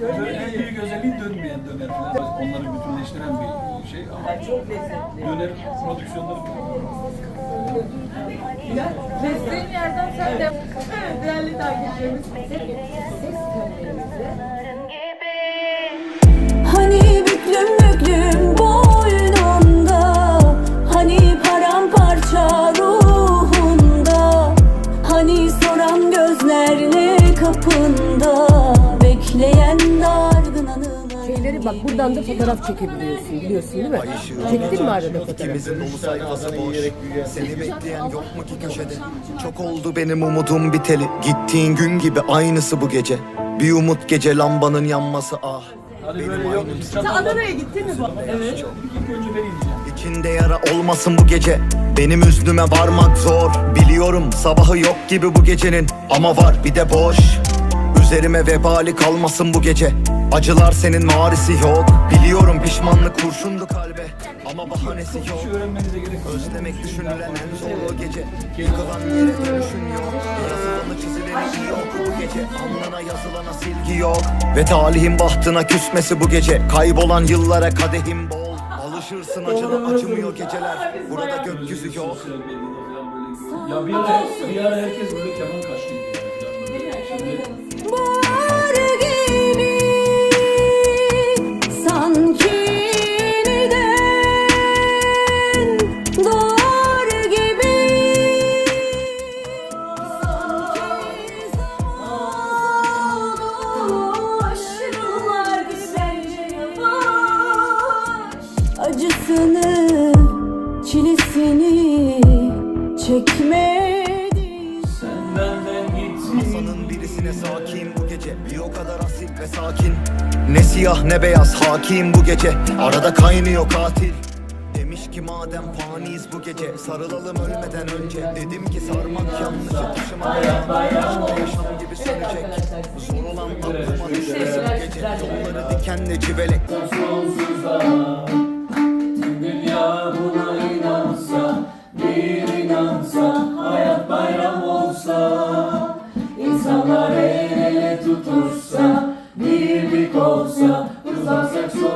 Böyle en büyük özelliği dönmeyen döner falan. Onları bütünleştiren bir şey ama Çok lezzetli. döner prodüksiyonları Mesleğin yerden sen de. Değerli takipçilerimiz. Hani bak buradan da fotoğraf çekebiliyorsun biliyorsun değil mi? Çektin mi arada fotoğraf? İkimizin dolu sayfası boş Seni bekleyen yok mu ki köşede Çok oldu benim umudum biteli Gittiğin gün gibi aynısı bu gece Bir umut gece lambanın yanması ah Benim böyle yok. Sen Adana'ya gittin mi? bu? Evet. İlk önce ben ineceğim. İçinde yara olmasın bu gece Benim üznüme varmak zor Biliyorum sabahı yok gibi bu gecenin Ama var bir de boş Üzerime vebali kalmasın bu gece Acılar senin marisi yok. Biliyorum pişmanlık kurşundu kalbe. Ama bahanesi yok. gerek yok. Özlemek düşünülen en zor o gece. Yıkılan yere dönüşün yok. Yazılanı çizileni yok bu gece. Alnına yazılana silgi yok. Ve talihin bahtına küsmesi bu gece. Kaybolan yıllara kadehim bol. Alışırsın acına acımıyor geceler. Burada gökyüzü yok. Ya bir ara, bir ara herkes böyle keman kaşlıydı. Çekmedi. Masanın birisine sakin bu gece. Bir o kadar asil ve sakin. Ne siyah ne beyaz hakim bu gece. Arada kaynıyor katil. Demiş ki madem faniyiz bu gece Sarılalım ölmeden önce. Dedim ki sarmak yanlış Taşımak yanlış Yaşam gibi sönecek. Zor olan aklıma düşmesin bu gece. Yolları dikenle civelek buna hayat bayram olsa İnsanlar el ele tutursa Birlik olsa Uzansak soğuk